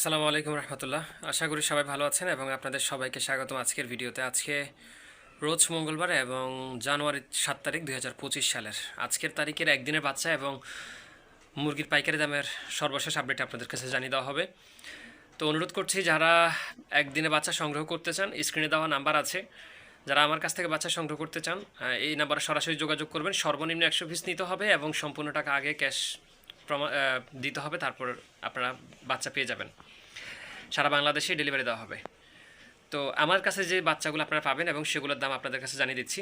আসসালামু আলাইকুম রহমতুল্লাহ। আশা করি সবাই ভালো আছেন এবং আপনাদের সবাইকে স্বাগতম আজকের ভিডিওতে। আজকে রোজ মঙ্গলবার এবং জানুয়ারি সাত তারিখ দুই হাজার পঁচিশ সালের। আজকের তারিখের একদিনের বাচ্চা এবং মুরগির পাইকারি দামের সর্বশেষ আপডেট আপনাদের কাছে জানিয়ে দেওয়া হবে। তো অনুরোধ করছি, যারা একদিনে বাচ্চা সংগ্রহ করতে চান স্ক্রিনে দেওয়া নাম্বার আছে। যারা আমার কাছ থেকে বাচ্চা সংগ্রহ করতে চান এই নাম্বারে সরাসরি যোগাযোগ করবেন। সর্বনিম্ন একশো পিস নিতে হবে এবং সম্পূর্ণ টাকা আগে ক্যাশ দিতে হবে, তারপর আপনারা বাচ্চা পেয়ে যাবেন। সারা বাংলাদেশে ডেলিভারি দেওয়া হবে। তো আমার কাছে যে বাচ্চাগুলো আপনারা পাবেন এবং সেগুলোর দাম আপনাদের কাছে জানিয়ে দিচ্ছি।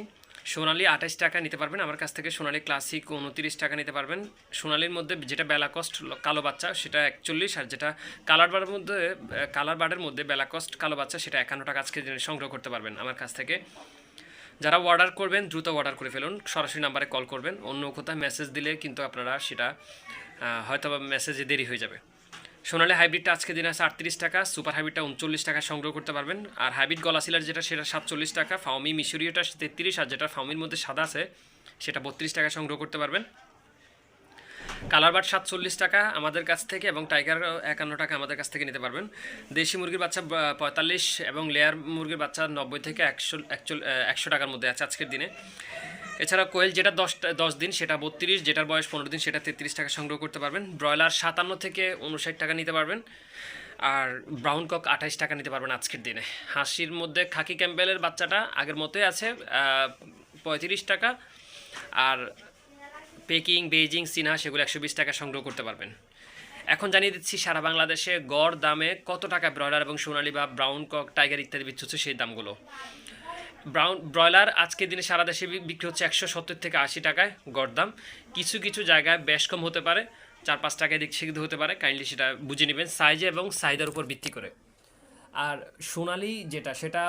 সোনালি আঠাশ টাকা নিতে পারবেন, আমার কাছ থেকে সোনালি ক্লাসিক উনতিরিশ টাকা নিতে পারবেন। সোনালির মধ্যে যেটা বেলা কস্ট কালো বাচ্চা, সেটা একচল্লিশ, আর যেটা কালার বারের মধ্যে কালার বার্ডের মধ্যে বেলা কস্ট কালো বাচ্চা, সেটা একান্ন টাকা আজকে সংগ্রহ করতে পারবেন আমার কাছ থেকে। যারা অর্ডার করবেন, দ্রুত অর্ডার করে ফেলুন, সরাসরি নাম্বারে কল করবেন, অন্য কোথাও মেসেজ দিলে কিন্তু আপনারা সেটা হয়তো মেসেজে দেরি হয়ে যাবে। সোনালি হাইব্রিডটা আজকে দিন আছে আটত্রিশ টাকা, সুপার হাইব্রিডটা উনচল্লিশ টাকা সংগ্রহ করতে পারবেন। আর হাইব্রিড গলাশিলার যেটা, সেটা সাতচল্লিশ টাকা ফাউমি মিশরীয়টা তেত্রিশ, আর যেটা ফাউমির মধ্যে সাদা আছে, সেটা বত্রিশ টাকা সংগ্রহ করতে পারবেন। কালার বাট সাতচল্লিশ টাকা আমাদের কাছ থেকে এবং টাইগার একান্ন টাকা আমাদের কাছ থেকে নিতে পারবেন। দেশি মুরগির বাচ্চা পঁয়তাল্লিশ এবং লেয়ার মুরগির বাচ্চা নব্বই থেকে একশো একশো টাকার মধ্যে আছে আজকের দিনে। এছাড়া কোয়েল, যেটা দশ দশ দিন, সেটা বত্রিশ, যেটার বয়স পনেরো দিন, সেটা তেত্রিশ টাকা সংগ্রহ করতে পারবেন। ব্রয়লার সাতান্ন থেকে উনষাট টাকা নিতে পারবেন। আর ব্রাউন কক আঠাইশ টাকা নিতে পারবেন আজকের দিনে। হাসির মধ্যে খাকি ক্যাম্পেলের বাচ্চাটা আগের মতোই আছে পঁয়ত্রিশ টাকা। আর পেকিং, বেইজিং, সিনহা, সেগুলো একশো বিশ টাকা সংগ্রহ করতে পারবেন। এখন জানিয়ে দিচ্ছি, সারা বাংলাদেশে গড় দামে কত টাকা ব্রয়লার এবং সোনালী বা ব্রাউন কক, টাইগার ইত্যাদি বিক্রি হচ্ছে সেই দামগুলো? ব্রাউন ব্রয়লার আজকের দিনে সারা দেশে বিক্রি হচ্ছে একশো সত্তর থেকে আশি টাকায় গড় দাম কিছু কিছু জায়গায় বেশ কম হতে পারে, চার পাঁচ টাকায় দিক সেদিক হতে পারে, কাইন্ডলি সেটা বুঝে নেবেন সাইজে এবং সাইজের উপর ভিত্তি করে। আর সোনালি যেটা, সেটা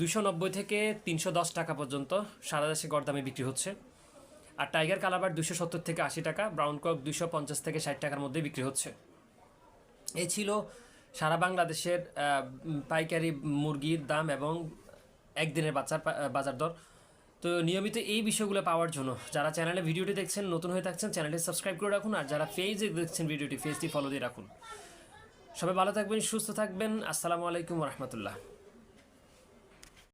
দুশো নব্বই থেকে তিনশো দশ টাকা পর্যন্ত সারা দেশে গড় দামে বিক্রি হচ্ছে। আর টাইগার কালাবার দুশো সত্তর থেকে আশি টাকা, ব্রাউন কক দুশো পঞ্চাশ থেকে ষাট টাকার মধ্যে বিক্রি হচ্ছে। এই ছিল সারা বাংলাদেশের পাইকারি মুরগির দাম এবং একদিনের বাচ্চার বাজার দর। তো নিয়মিত এই বিষয়গুলো পাওয়ার জন্য যারা চ্যানেলে ভিডিওটি দেখছেন, নতুন হয়ে থাকছেন চ্যানেলটি সাবস্ক্রাইব করে রাখুন আর যারা পেজে দেখছেন ভিডিওটি পেজটি ফলো দিয়ে রাখুন। সবাই ভালো থাকবেন, সুস্থ থাকবেন। আসসালামু আলাইকুম রহমতুল্লাহ।